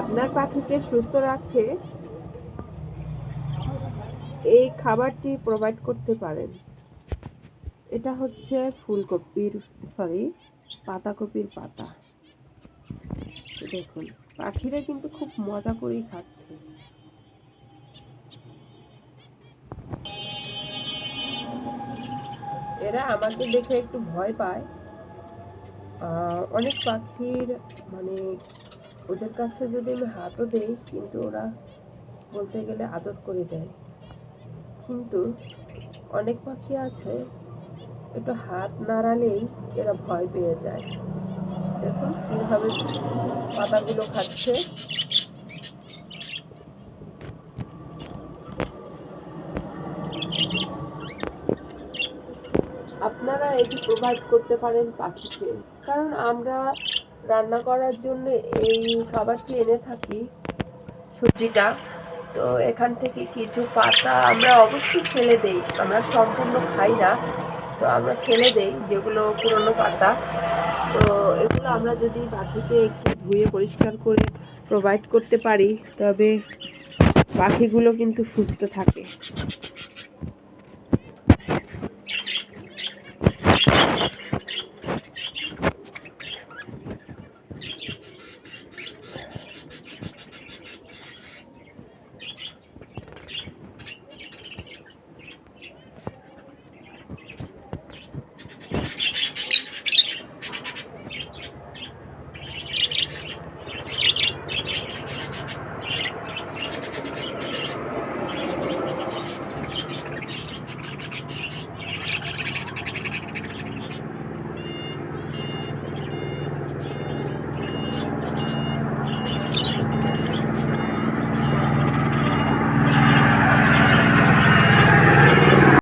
আপনার পাখিকে সুস্থ রাখতে এই খাবারটি প্রোভাইড করতে পারেন। এটা হচ্ছে ফুলকপির সরি পাতাকপির পাতা। দেখুন, পাখিরা কিন্তু খুব মজা করেই খাচ্ছে। এরা আমাকে দেখে একটু ভয় পায়। অনেক পাখির মানে ওদের কাছে যদি আমি হাতও দেই, কিন্তু ওরা বলতে গেলে আদর করে দেয়। কিন্তু অনেক পাখি আছে, একটু হাত নাড়ালেই এরা ভয় পেয়ে যায়। দেখুন কীভাবে পাতাগুলো খাচ্ছে। আপনারা এটি প্রোভাইড করতে পারেন পাখিকে, কারণ আমরা রান্না করার জন্য এই খাবারটি এনে থাকি সবজিটা। তো এখান থেকে কিছু পাতা আমরা অবশ্যই ফেলে দেই, আমরা সম্পূর্ণ খাই না। তো আমরা ফেলে দেই যেগুলো পুরনো পাতা। তো এগুলো আমরা যদি পাখিকে একটু ধুয়ে পরিষ্কার করে প্রোভাইড করতে পারি, তবে পাখিগুলো কিন্তু সুস্থ থাকে।